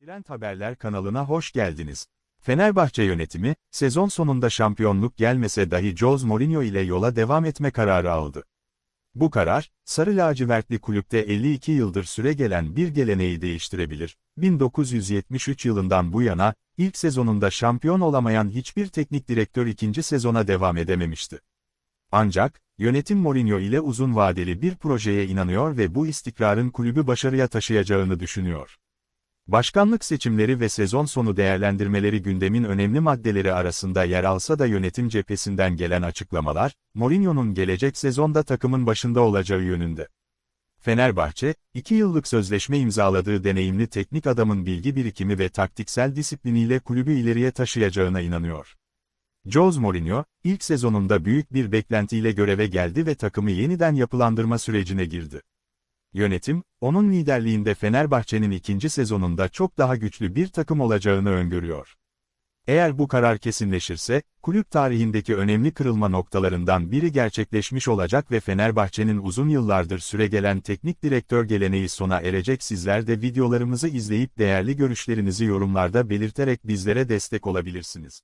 Trend Haberler kanalına hoş geldiniz. Fenerbahçe yönetimi, sezon sonunda şampiyonluk gelmese dahi Jose Mourinho ile yola devam etme kararı aldı. Bu karar, Sarı Lacivertli kulüpte 52 yıldır süre gelen bir geleneği değiştirebilir. 1973 yılından bu yana, ilk sezonunda şampiyon olamayan hiçbir teknik direktör ikinci sezona devam edememişti. Ancak, yönetim Mourinho ile uzun vadeli bir projeye inanıyor ve bu istikrarın kulübü başarıya taşıyacağını düşünüyor. Başkanlık seçimleri ve sezon sonu değerlendirmeleri gündemin önemli maddeleri arasında yer alsa da yönetim cephesinden gelen açıklamalar, Mourinho'nun gelecek sezonda takımın başında olacağı yönünde. Fenerbahçe, iki yıllık sözleşme imzaladığı deneyimli teknik adamın bilgi birikimi ve taktiksel disipliniyle kulübü ileriye taşıyacağına inanıyor. Jose Mourinho, ilk sezonunda büyük bir beklentiyle göreve geldi ve takımı yeniden yapılandırma sürecine girdi. Yönetim, onun liderliğinde Fenerbahçe'nin ikinci sezonunda çok daha güçlü bir takım olacağını öngörüyor. Eğer bu karar kesinleşirse, kulüp tarihindeki önemli kırılma noktalarından biri gerçekleşmiş olacak ve Fenerbahçe'nin uzun yıllardır süregelen teknik direktör geleneği sona erecek sizler de videolarımızı izleyip değerli görüşlerinizi yorumlarda belirterek bizlere destek olabilirsiniz.